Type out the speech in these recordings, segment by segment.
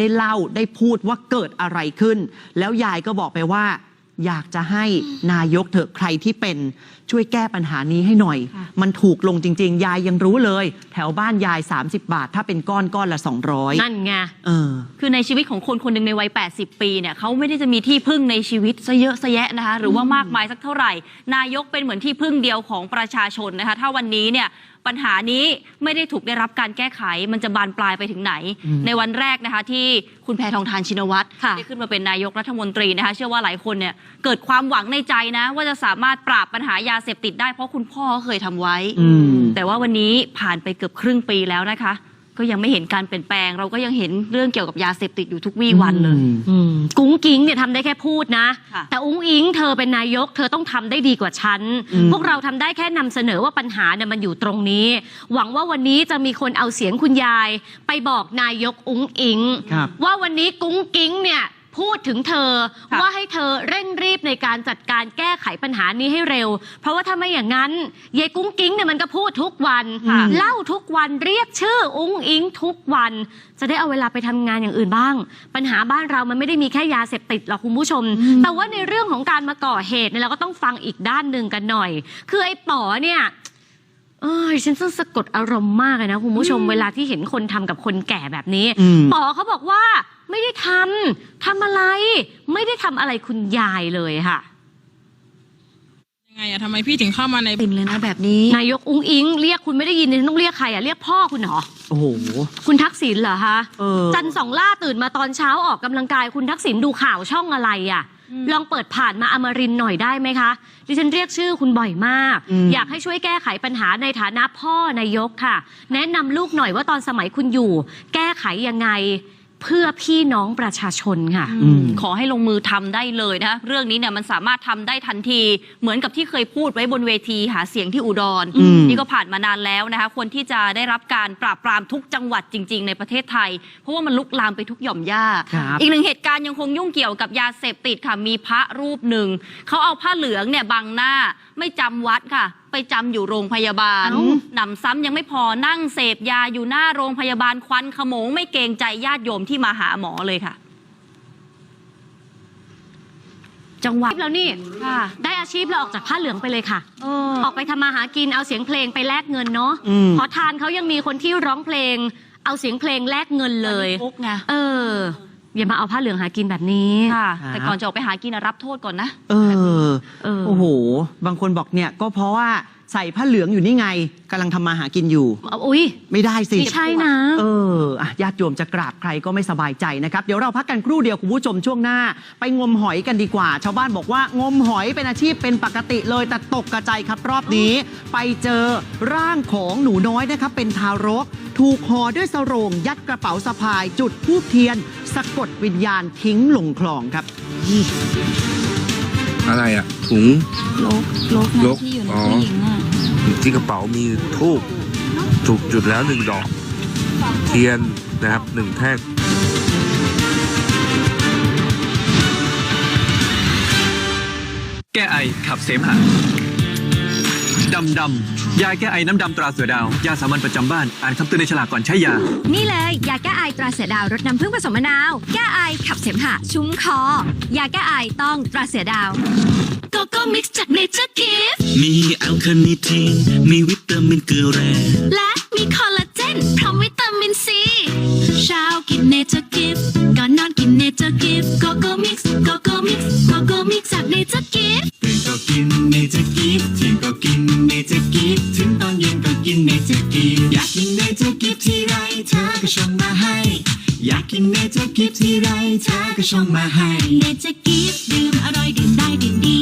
ได้เล่าได้พูดว่าเกิดอะไรขึ้น แล้วยายก็บอกไปว่า อยากจะให้นายกเถอะใครที่เป็นช่วยแก้ปัญหานี้ให้หน่อยค่ะมันถูกลงจริง ๆ ยายยังรู้เลย แถวบ้านยาย 30 บาท ถ้าเป็นก้อนก้อนละ 200 นั่นไงเออ คือในชีวิตของคนคนหนึ่งในวัย 80 ปีเนี่ยเขาไม่ได้จะมีที่พึ่งในชีวิตซะเยอะซะแยะนะคะ หรือว่ามากมายสักเท่าไหร่ นายกเป็นเหมือนที่พึ่งเดียวของประชาชนนะคะ ถ้าวันนี้เนี่ย ปัญหานี้ไม่ได้ถูกได้รับการแก้ไข มันจะบานปลายไปถึงไหนอืมในวันแรกนะคะ ที่คุณแพทองทานชินวัตรค่ะได้ขึ้นมาเป็นนายกรัฐมนตรีนะคะ เชื่อว่าหลายคนเนี่ยเกิดความหวังในใจนะ ว่าจะสามารถปราบปัญหายาเสพติดได้เพราะคุณพ่อเขาเคยทำไว้อืมแต่ว่าวันนี้ผ่านไปเกือบครึ่งปีแล้วนะคะ ก็ยังไม่เห็นการเปลี่ยนแปลง เราก็ยังเห็นเรื่องเกี่ยวกับยาเสพติดอยู่ทุกวี่วันเลย อืมกุ้งกิ้งเนี่ยทำได้แค่พูดนะ ค่ะ แต่อุ้งอิงเธอเป็นนายก เธอต้องทำได้ดีกว่าฉันอืมพวกเราทำได้แค่นำเสนอว่าปัญหาเนี่ยมันอยู่ตรงนี้ หวังว่าวันนี้จะมีคนเอาเสียงคุณยาย ไปบอกนายกอุ้งอิง ครับ ว่าวันนี้กุ้งกิ้งเนี่ย พูดถึงเธอ ค่ะว่าให้เธอเร่งรีบในการจัดการแก้ไขปัญหานี้ให้เร็ว เพราะว่าถ้าไม่อย่างนั้นยายกุ้งกิ้งเนี่ยมันก็พูดทุกวัน ค่ะ เล่าทุกวันเรียกชื่ออุ้งอิงทุกวัน จะได้เอาเวลาไปทำงานอย่างอื่นบ้าง ปัญหาบ้านเรามันไม่ได้มีแค่ยาเสพติดหรอกคุณผู้ชม แต่ว่าในเรื่องของการมาก่อเหตุเนี่ยเราก็ต้องฟังอีกด้านหนึ่งกันหน่อย คือไอ้ป๋อเนี่ย เอ้ยฉันต้องสะกดอารมณ์มากเลยนะคุณผู้ชมเวลาที่เห็นคนทำกับคนแก่แบบนี้อืมป๋อเขาบอกว่าไม่ได้ทำทำอะไร ไม่ได้ทำอะไรคุณยายเลยค่ะ ยังไงอะทำไมพี่ถึงเข้ามาใน ติ่มเลยนะแบบนี้ นายกอุ้งอิง เรียกคุณไม่ได้ยินต้องเรียกใครอะเรียกพ่อคุณเหรอ โอ้โห คุณทักษิณเหรอคะเออ จันทร์สองล่าตื่นมาตอนเช้าออกกำลังกายคุณทักษิณดูข่าวช่องอะไรอะ ลองเปิดผ่านมาอมรินทร์หน่อยได้ไหมคะ ดิฉันเรียกชื่อคุณบ่อยมาก อืม อยากให้ช่วยแก้ไขปัญหาในฐานะพ่อนายกค่ะ แนะนำลูกหน่อยว่าตอนสมัยคุณอยู่ แก้ไขยังไง เพื่อพี่น้องประชาชนค่ะอืมขอให้ลงมือทำได้เลยนะคะเรื่องนี้เนี่ยมันสามารถทำได้ทันที เหมือนกับที่เคยพูดไว้บนเวทีหาเสียงที่อุดร อืม นี่ก็ผ่านมานานแล้วนะคะควรที่จะได้รับการปราบปรามทุกจังหวัดจริง ๆ ในประเทศไทย เพราะว่ามันลุกลามไปทุกหย่อมหญ้าครับ อีกหนึ่งเหตุการณ์ยังคงยุ่งเกี่ยวกับยาเสพติดค่ะ มีพระรูปหนึ่ง เขาเอาผ้าเหลืองเนี่ยบังหน้าไม่จำวัดค่ะ ไปจำอยู่โรงพยาบาล เอ้า หนำซ้ำยังไม่พอนั่งเสพยาอยู่หน้าโรงพยาบาลควันขโมงไม่เกรงใจญาติโยมที่มาหาหมอเลยค่ะ จังหวัดแล้วนี่ ค่ะได้อาชีพแล้วออกจากผ้าเหลืองไปเลยค่ะ เออ ออกไปทำมาหากินเอาเสียงเพลงไปแลกเงินเนาะอืม ขอทานเขายังมีคนที่ร้องเพลง เอาเสียงเพลงแลกเงินเลยคุกไง เออ อย่ามาเอาผ้าเหลืองหากินแบบนี้ ค่ะครับแต่ก่อนจะออกไปหากินนะรับโทษก่อนนะ เออ เออ โอ้โห บางคนบอกเนี่ยก็เพราะว่า ใส่ผ้าเหลืองอยู่นี่ไงกำลังทำมาหากินอยู่เอาอุ้ย ไม่ได้สิไม่ใช่นะ เอออะญาติโยมจะกราบใครก็ไม่สบายใจนะครับ เดี๋ยวเราพักกันครู่เดียวคุณผู้ชมช่วงหน้า ไปงมหอยกันดีกว่า ชาวบ้านบอกว่างมหอยเป็นอาชีพเป็นปกติเลย แต่ตกกระจายครับรอบนี้ ไปเจอร่างของหนูน้อยนะครับ เป็นทารก ถูกห่อด้วยสโรงยัดกระเป๋าสะพาย จุดธูปเทียน สะกดวิญญาณทิ้งลงคลองครับ อะไรอะถุงโลกโลกโลนะกที่อยู่ในอ๋อ ผู้หญิงอะ ที่กระเป๋ามีทูบถูกจุดแล้วหนึ่งดอก เทียนนะครับหนึ่งแท่งแก้ไอขับเสมหะ ดำดำยาแก้ไอน้ำดำตราเสือดาว ยาสามัญประจำบ้าน อ่านคำเตือนในฉลากก่อนใช้ยา นี่เลยยาแก้ไอตราเสือดาวรสน้ำผึ้งผสมมะนาว แก้ไอขับเสมหะชุ่มคอ ยาแก้ไอต้องตราเสือดาวโกโก้มิกซ์จากเนเจอร์กิฟมีแอลคาเนิทีนมีวิตามินเกลือแร่และมีคอลลาเจนพร้อมวิตามินซีเช้ากินเนเจอร์กิฟก่อนนอนกินเนเจอร์กิฟโกโก้มิกซ์โกโก้มิกซ์โกโก้มิกซ์จากเนเจอร์กิฟตื่นก็กินเนเจอร์กิฟเที่ยงก็กิน ชงมาให้เนเจอร์กิฟดื่มอร่อยดื่มได้ดื่มดี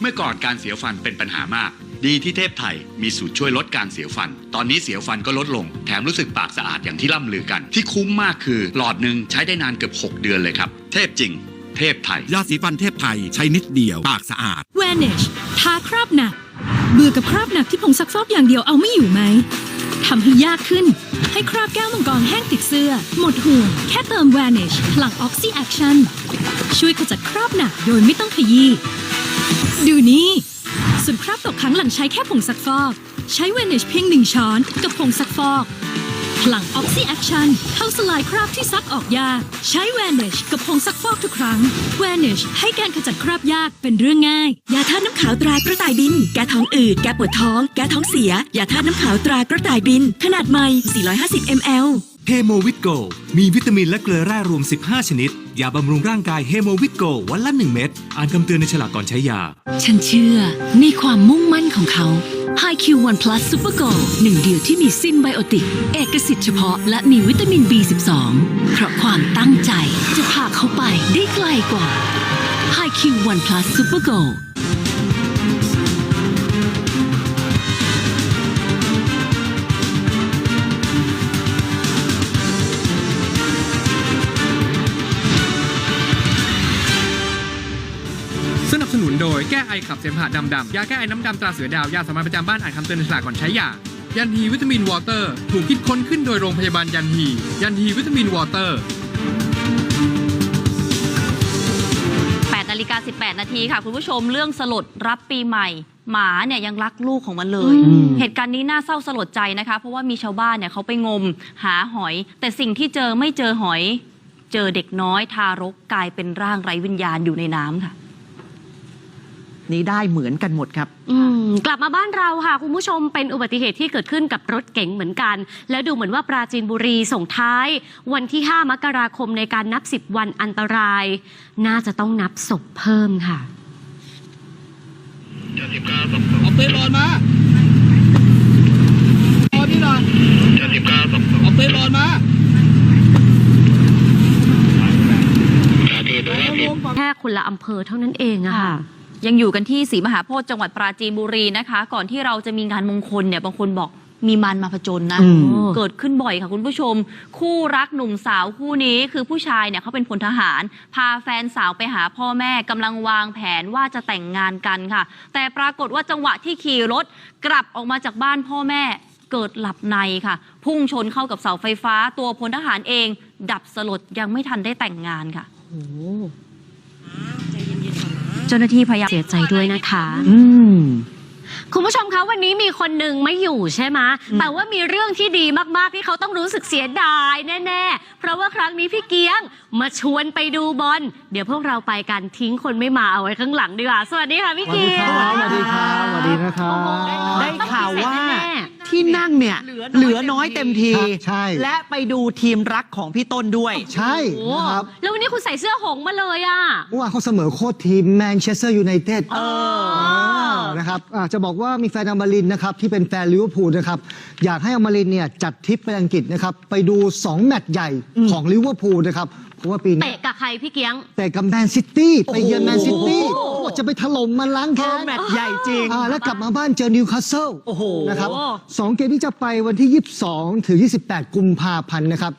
เมื่อก่อนการเสียวฟันเป็นปัญหามาก ดีที่เทพไทยมีสูตรช่วยลดการเสียวฟัน ตอนนี้เสียวฟันก็ลดลง แถมรู้สึกปากสะอาดอย่างที่ล่ำลือกัน ที่คุ้มมากคือ หลอดหนึ่งใช้ได้นานเกือบ 6 เดือนเลยครับ เทพจริง เทพไทย ยาสีฟันเทพไทยใช้นิดเดียว ปากสะอาด Vanish ทาคราบหนัก เบื่อกับคราบหนักที่ผงซักฟอกอย่างเดียวเอาไม่อยู่ไหม ทำให้ยากขึ้น ให้คราบแก้วมังกรแห้งติดเสื้อ หมดห่วงแค่เติม Vanish พลังออกซิแอคชั่นช่วยขจัดคราบหนักโดยไม่ต้องขยี้ดูนี่ส่วนคราบตกค้างหลังใช้แค่ผงซักฟอก ใช้ Vanish เพียงหนึ่งช้อนกับผงซักฟอก พลังออกซิแอคชั่นเข้าสลายคราบที่ซักออกยาก ใช้ Vanish กับผงซักฟอกทุกครั้ง Vanish ให้การขจัดคราบยากเป็นเรื่องง่าย ยาทาน้ำขาวตรากระต่ายบิน แก้ท้องอืด แก้ปวดท้อง แก้ท้องเสีย ยาทาน้ำขาวตรากระต่ายบิน ขนาดใหม่ 450 ml เฮโมวิตโกมีวิตามินและเกลือแร่รวม 15 ชนิด ยาบำรุงร่างกายเฮโมวิตโกวันละ 1 เม็ด อ่านคำเตือนในฉลากก่อนใช้ยา ฉันเชื่อในความมุ่งมั่นของเขา HiQ One Plus Super Go หนึ่งเดียวที่มีซินไบโอติก เอกสิทธิ์เฉพาะและมีวิตามิน B12 เพราะความตั้งใจจะพาเขาไปได้ไกลกว่า HiQ One Plus Super Go ไอขับเสมหะดำดำยาแก้ไอน้ำดำตราเสือดาวยาสามัญประจำบ้านอ่านคำเตือนในฉลากก่อนใช้ยายันฮีวิตามินวอเตอร์ถูกคิดค้นขึ้นโดยโรงพยาบาลยันฮียันฮีวิตามินวอเตอร์8นาฬิกา18 นาทีค่ะ คุณผู้ชมเรื่องสลดรับปีใหม่ หมาเนี่ยยังรักลูกของมันเลยอืมเหตุการณ์นี้น่าเศร้าสลดใจนะคะ เพราะว่ามีชาวบ้านเนี่ยเขาไปงมหาหอย แต่สิ่งที่เจอไม่เจอหอย เจอเด็กน้อยทารกกลายเป็นร่างไร้วิญญาณอยู่ในน้ำค่ะ นี้ได้เหมือนกันหมดครับอืมกลับมาบ้านเราค่ะ คุณผู้ชมเป็นอุบัติเหตุที่เกิดขึ้นกับรถเก๋งเหมือนกัน แล้วดูเหมือนว่าปราจีนบุรีส่งท้าย วันที่ 5 มกราคมในการนับ 10 วันอันตราย น่าจะต้องนับศพเพิ่มค่ะเอาปืนหลอนมาพอพี่หน่อยเอาปืนหลอนมาแค่คนละอำเภอเท่านั้นเองอะค่ะ ยังอยู่กันที่ศรีมหาโพธิ์จังหวัดปราจีนบุรีนะคะ ก่อนที่เราจะมีงานมงคลเนี่ยบางคนบอกมีมันมาผจญนะอืมเกิดขึ้นบ่อยค่ะคุณผู้ชม คู่รักหนุ่มสาวคู่นี้คือผู้ชายเนี่ยเขาเป็นพลทหาร พาแฟนสาวไปหาพ่อแม่กำลังวางแผนว่าจะแต่งงานกันค่ะ แต่ปรากฏว่าจังหวะที่ขี่รถกลับออกมาจากบ้านพ่อแม่เกิดหลับในค่ะ พุ่งชนเข้ากับเสาไฟฟ้าตัวพลทหารเอง ดับสลดยังไม่ทันได้แต่งงานค่ะ เจ้าหน้าที่พยายามเสียใจด้วยนะคะ อืม คุณผู้ชมคะวันนี้มีคนหนึ่งไม่อยู่ใช่ไหมแต่ว่ามีเรื่องที่ดีมากๆ ที่เขาต้องรู้สึกเสียดายแน่ๆ เพราะว่าครั้งนี้พี่เกียงมาชวนไปดูบอล เดี๋ยวพวกเราไปกันทิ้งคนไม่มาเอาไว้ข้างหลังดีกว่า สวัสดีค่ะพี่เกียงสวัสดีครับสวัสดีนะครับ ได้ข่าวว่า ที่นั่งเนี่ยเหลือน้อยเต็มที ครับใช่ และไปดูทีมรักของพี่ต้นด้วย ใช่โอ้นะครับแล้ววันนี้คุณใส่เสื้อหงส์มาเลยอะ เมื่อวานเขาเสมอโค้ชทีมแมนเชสเตอร์ยูไนเต็ดเออนะครับอ่าจะบอกว่ามีแฟนอมรินทร์นะครับที่เป็นแฟนลิเวอร์พูลนะครับอยากให้อมรินทร์เนี่ยจัดทริปไปอังกฤษนะครับไปดู 2 แมตช์ใหญ่ของลิเวอร์พูลนะครับ เพราะว่าปีนี้ เตะกับใครพี่เกียง แต่กับแมนซิตี้ไปเยือนแมนซิตี้โอ้โหบอกจะไปถล่มมันล้างเอแค้อนแมตช์ใหญ่จริง อ่าแล้วกลับมาบ้านเจอนิวคาสเซิลโอ้โห นะครับสองเกมที่จะไปวันที่ 22 ถึง 28 กุมภาพันธ์นะครับ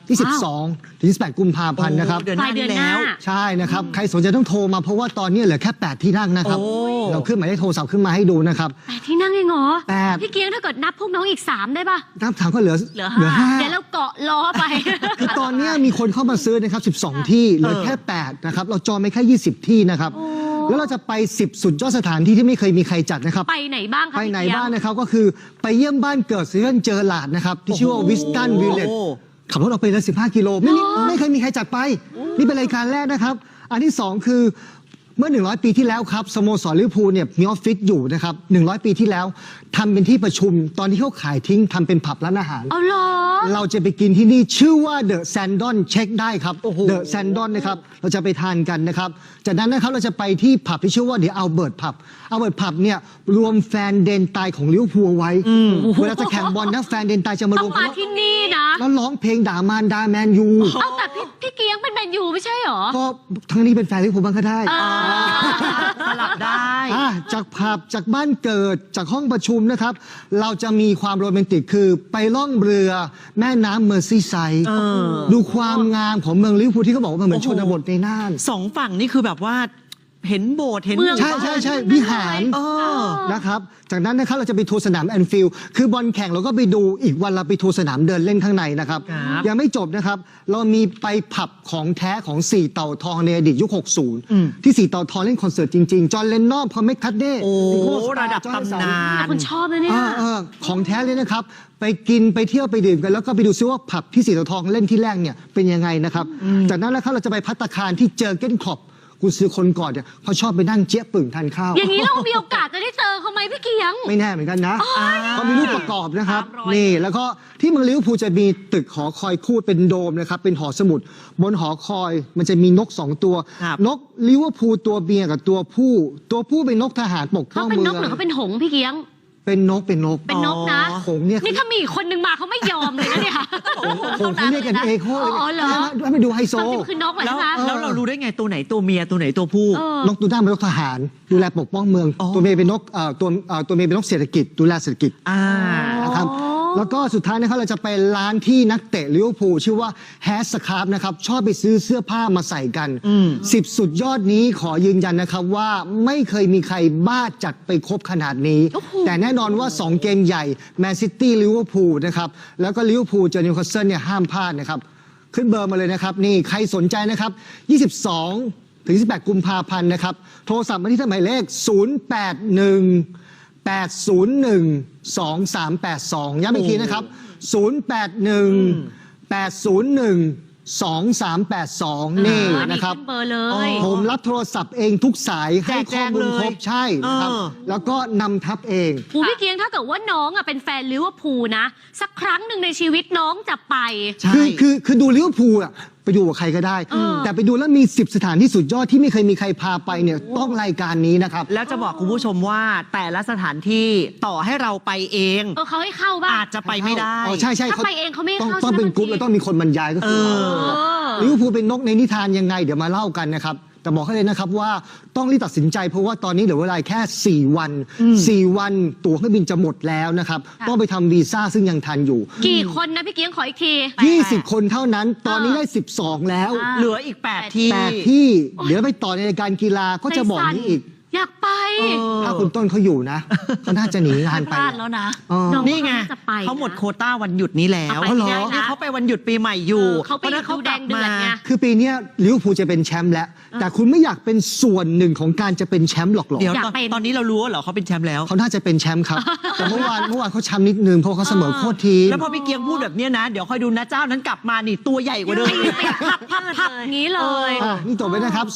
22 ถึง 28 กุมภากุมนะครับ เดือนหปน้าลายเดือนนี้หน้า แล้ว ใช่นะครับ ใครสนใจต้องโทรมาเพราะว่าตอนนี้เหลือแค่ 8 ที่นั่งนะครับ โอ้ เราขึ้นหมายเลขโทรศัพท์ขึ้นมาให้ดูนะครับ แต่ที่นั่งเองเหรอแปด พี่เกียงถ้าเกิดนับพวกน้องอีกสามได้ปะนับถามก็เหลือเหลือห้าห้า เดี๋ยวเราเกาะล้อไป คือตอนนี้มีคนเข้ามาซื้อนะครับ12 ที่เหลือแค่ 8 นะครับ เราจองไปแค่ 20 ที่นะครับ แล้วเราจะไป 10 สุดยอดสถานที่ที่ไม่เคยมีใครจัดนะครับ ไปไหนบ้างคะไปไหนพี่เกียงบ้างนะครับก็คือไปเยี่ยมบ้านเกิดซีเรนเจอร์ลาดนะครับ ที่ชื่อว่าโอ้โหวิสตันวิลเลจขับรถออกไปเลย15 กิโล ไม่มีไม่เคยมีใครจัดไป นี่เป็นรายการแรกนะครับ อันที่ 2 คือ เมื่อ 100 ปีที่แล้วครับสโมสรลิเวอร์พูลเนี่ยมีออฟฟิศอยู่นะครับ100 ปีที่แล้วทำเป็นที่ประชุมตอนที่เขาขายทิ้งทำเป็นผับร้านอาหาร เอาเหรอ เราจะไปกินที่นี่ชื่อว่าเดอะแซนดอนเช็คได้ครับเดอะแซนดอนนะครับเราจะไปทานกันนะครับ จากนั้นนะครับเราจะไปที่ผับที่ชื่อว่าเดี๋ยวอัลเบิร์ตผับอัลเบิร์ตผับเนี่ยรวมแฟนเดนตายของลิเวอร์พูลไว้เวลาจะแข่งบอลนะแฟนเดนตายจะมารต้อวงมกัมานที่นี่นะ แล้วร้องเพลงด่ามารดาแมนยู เอาแต่พี่พี่เกียงเป็นแมนยูไม่ใช่เหรอ ก็ทั้งนี้เป็นแฟนลิเวอร์พูลบ้างก็ได้เออสลับได้ อะจากผับจากบ้านเกิดจากห้องประชุมนะครับ เราจะมีความโรแมนติกคือไปล่องเรือแม่น้ำเมอร์ซีไซด์เออดูความงามของเมืองลิเวอร์พูลที่เขาบอกว่ามันเหมือนชนบทในน่าน สองฝั่งนี่คือแบบว่า เห็นโบสถ์เห็นเมือง ใช่ใช่ใช่วิหาร เออ นะครับ จากนั้นนะครับเราจะไปทัวร์สนามแอนฟิลด์ คือบอลแข่งเราก็ไปดูอีกวันเราไปทัวร์สนามเดินเล่นข้างในนะครับ ครับยังไม่จบนะครับ เรามีไปผับของแท้ของสี่เต่าทองในอดีตยุค60 ที่สี่เต่าทองเล่นคอนเสิร์ตจริง ๆ จอห์นเลนนอนพอลแมคคัตเน่โอ้นิโคลัสระดับจอห์ตำสันาน คนชอบนะเนี่ยเออเออของแท้เลยนะครับ ไปกินไปเที่ยวไปดื่มกัน แล้วก็ไปดูซิว่าผับที่สีเต่าทองเล่นที่แรกเนี่ยเป็นยังไงนะครับ จากนั้นแล้วครับเราจะไปพัตตาคารที่เจอเก้นขอบ คุณซื้อคนก่อนเนี่ยเขาชอบไปนั่งเจี๊ยบปึ่งทานข้าว อย่างนี้เรามีโอกาสจะได้เจอเขาไหมพี่เกียง ไม่แน่เหมือนกันนะเขามีรูปประกอบนะครับสามร้อยนี่ แล้วก็ที่เมืองลิเวอร์พูลจะมีตึกหอคอยคูดเป็นโดมนะครับ เป็นหอสมุด บนหอคอยมันจะมีนกสองตัวครับนกลิเวอร์พูลตัวเมียกับตัวผู้ ตัวผู้เป็นนกทหารปกป้เขาองเป็นเมืนอกงหรือเขาเป็นหงส์พี่เกียง เป็นนกเป็นนกเป็นนกนะ หงส์เนี่ยนี่ถ้ามีอีกคนนึงมาเขาไม่ยอมเลยนะเนี่ยหงส์เขาเรียกกันเอโคอ๋อเหรอให้มาดูไฮโซความจริงคือนกเหรอแล้วใช่ไหมแล้วเรารู้ได้ไงตัวไหนตัวเมียตัวไหนตัวผู้เออนกตัวหน้าเป็นนกทหาร ดูแลปกป้องเมืองอ๋อตัวเมียเป็นนกเอ่อตัวเอ่อตัวเมียเป็นนกเศรษฐกิจดูแลเศรษฐกิจอ่านะครับ แล้วก็สุดท้ายนะครับเราจะไปร้านที่นักเตะลิเวอร์พูลชื่อว่าแฮสคาร์ฟนะครับ ชอบไปซื้อเสื้อผ้ามาใส่กันอืมสิบสุดยอดนี้ขอยืนยันนะครับว่าไม่เคยมีใครบ้าจัดไปครบขนาดนี้ แต่แน่นอนว่า 2 เกมใหญ่แมนซิตี้ลิเวอร์พูลนะครับ แล้วก็ลิเวอร์พูลเจอนิวคาสเซิลเนี่ยห้ามพลาดนะครับ ขึ้นเบอร์มาเลยนะครับ นี่ใครสนใจนะครับ 22 ถึง 18 กุมภาพันธ์นะครับ โทรศัพท์มาที่หมายเลข 081 801 2382 ย้ำอีกทีนะครับ 081 801 2382 นี่อ่านะครับ ขึ้เบอร์เลย ผมรับโทรศัพท์เองทุกสายให้ข้อมูลครบใช่นะครับ เออ แล้วก็นำทับเองผูพี่เกียงถ้าเกิดว่าน้องอะเป็นแฟนลิเวอร์พูลนะ สักครั้งหนึ่งในชีวิตน้องจะไป ใช่ คือคือคือดูลิเวอร์พูลอะ ไปดูกับใครก็ได้เออแต่ไปดูแล้วมี 10 สถานที่สุดยอดที่ไม่เคยมีใครพาไปเนี่ยต้องรายการนี้นะครับ แล้วจะบอกคุณผู้ชมว่าแต่ละสถานที่ต่อให้เราไปเอง เออเขาให้เข้าบ้างอาจจะไปไม่ได้อ๋อใช่ใช่ถ้าไปเองเขาไม่ให้ต้องเข้าต้องเป็นกรุ๊ปใช่ไหมแล้วต้องมีคนบรรยายก็คือเออ ลิเวอร์พูลเป็นนกในนิทานยังไง เดี๋ยวมาเล่ากันนะครับ แต่บอกให้เลยนะครับว่าต้องรีบตัดสินใจเพราะว่าตอนนี้เหลือเวลาแค่ 4 วัน 4 วันตั๋วเครื่องบินจะหมดแล้วนะครับ ต้องไปทำวีซ่าซึ่งยังทันอยู่ กี่คนนะพี่เกียงขออีกที 20 คนเท่านั้น ตอนนี้ได้ 12 แล้วเหลืออีก 8 ที่ แต่ที่เดี๋ยวไปต่อในรายการกีฬาก็จะบอกนี้อีก อยากไปถ้าคุณต้นเขาอยู่นะเขาน่าจะหนีงานไม่ไปพลาดแล้วนะเออน้องนี่ไงเขาจะไปนะ เขาหมดโควต้าวันหยุดนี้แล้วเอาไปไม่ได้นะ นี่เขาไปวันหยุดปีใหม่อยู่เออเขาไปอยู่ดูแดงเดือดไง คือปีเนี้ยลิเวอร์พูลจะเป็นแชมป์แล้ว แต่คุณไม่อยากเป็นส่วนหนึ่งของการจะเป็นแชมป์หรอกหรอเดี๋ยวอยากตอนเป็น ตอนนี้เรารู้ว่าเหรอเขาเป็นแชมป์แล้ว เขาน่าจะเป็นแชมป์ครับ แต่เมื่อวานเมื่อวานเขาช้ำนิดนึงเพราะเขาเสมอโคตรทีมแล้วพอพี่เกียงพูดแบบเนี้ยนะ เดี๋ยวคอยดูนะเจ้านั้นกลับมานี่ตัวใหญ่กว่าเดิมตีติดพับพับพับอย่างนี้เลย อะนี่จบไปนะครับ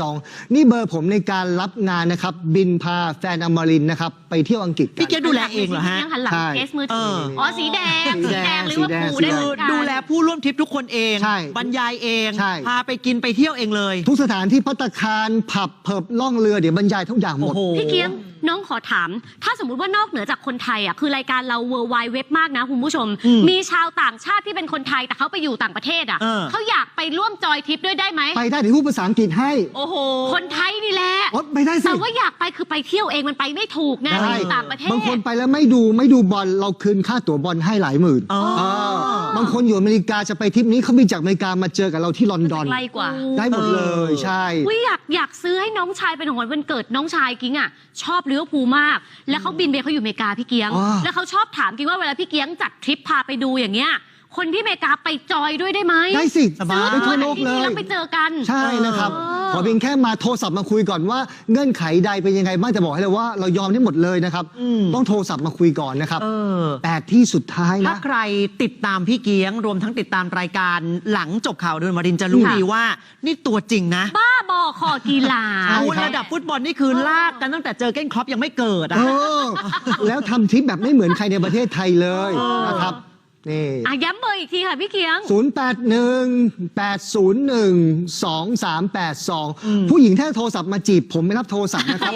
0818012382นี่เบอร์ผมในการรับงานนะครับ บินพาแฟนอมรินทร์นะครับ ไปเที่ยวอังกฤษกัพี่น เกียงดูแลเองเหรอฮะ ยังหันหลังใช่เคสมือถือเอออ๋อ สีแดง สีสีแดแดงงหรือว่าสีแดงผูสีได้แดงเหมือนกัน ดูแลผู้ร่วมทริปทุกคนเอง ใช่บรรยายเอง ใช่ พาไปกินไปเที่ยวเองเลยทุกสถานที่พัตตาคารผับเพิบล่องเรือเดี๋ยวบรรยายทุกอย่างหมโอ้ด โห พี่เกียง น้องขอถาม ถ้าสมมุติว่านอกเหนือจากคนไทยอะคือรายการเราเวอร์ไวเว็บมากนะคุณผู้ชม อืมมีชาวต่างชาติที่เป็นคนไทยแต่เขาไปอยู่ต่างประเทศอะเออ เขาอยากไปร่วมจอยทริปด้วยได้ไหมไปได้เดี๋ยวพูดภาษาอังกฤษให้โอ้โห คนไทยนี่แหละอ๋อไปได้สิแต่ว่าอยากไปคือไปเที่ยวเองมันไปไม่ถูกไงไปอยู่ต่างประเทศ บางคนไปแล้วไม่ดูไม่ดูบอลเราคืนค่าตั๋วบอลให้หลายหมื่นอ๋อ เออบางคนอยู่อเมริกาจะไปทริปนี้เขาบินจากอเมริกามาเจอกับเราที่ลอนดอนใกล้กว่า ได้หมดเลยใช่ วิอยากอยากซื้อให้น้องชายเป็นของขวัญวันเกิดน้องชายกิ้งอะชอบลิเวอร์พูลมาก แล้วเขาบินไปเขาอยู่อเมริกาพี่เกียงอ๋อแล้วเขาชอบถามกิ้งว่าเวลาพี่เกียงจัดทริปพาไปดูอย่างเงี้ย คนที่อเมริกาไปจอยด้วยได้ไหมได้สิสบายไปทั่วโลกเลซื้อที่นี่ยแล้วไปเจอกัน ใช่นะครับเออขอเพียงแค่มาโทรศัพท์มาคุยก่อนว่าเงื่อนไขใดเป็นยังไงบ้างจะบอกให้เลยว่าเรายอมได้หมดเลยนะครับอืมต้องโทรศัพท์มาคุยก่อนนะครับเออแปดที่สุดท้ายถ้านะใครติดตามพี่เกียง รวมทั้งติดตามรายการหลังจบข่าวเดินมารินทร์จะรู้ค่ะดีว่า นี่ตัวจริงนะ บ้าบอคอกีฬาใช่เอาครับระดับฟุตบอลนี่คือลากกันตั้งแต่เจอเก้นครอปยังไม่เกิดเออะอแล้วทำทริปแบบไม่เหมือนใครในประเทศไทยเลยนะครับ นี่อะย้ำเบอร์อีกทีค่ะพี่เกียง081 801 2382ผู้หญิงถ้าโทรศัพท์มาจีบ ผมไม่รับโทรศัพท์นะครับ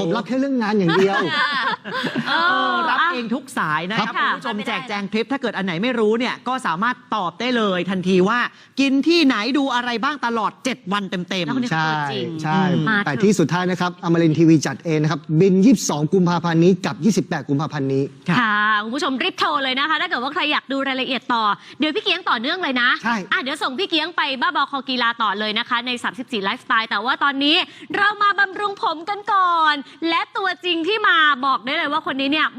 ผมรับแค่เรื่องงานอย่างเดียว เออรับอะเอเองทุกสายนะครับค่ะคุณผู้ชมแจกแจงคลิปถ้าเกิดอันไหนไม่รู้เนี่ย ก็สามารถตอบได้เลยทันทีว่า กินที่ไหนดูอะไรบ้างตลอด 7 วันเต็ม แล้วคนนี้ ใช่ตัวจริงใช่ มาแต่เถอะที่สุดท้ายนะครับอมรินทีวีจัดเองนะครับ บิน 22 กุมภาพันธ์นี้กับ 28 กุมภาพันธ์นี้ ค่ะคุณผู้ชมรีบโทรเลยนะคะ ถ้าเกิดว่าใครอยากดูรายละเอียดต่อ เดี๋ยวพี่เกียงต่อเนื่องเลยนะใช่ อะเดี๋ยวส่งพี่เกียงไปบ้าบอคอกีฬาต่อเลยนะคะ ใน 34 ไลฟ์สไตล์ แต่ว่าตอนนี้เรามาบำรุงผมกันก่อน และตัวจริงที่มาบอกได้เลยว่าคนนี้เนี่ย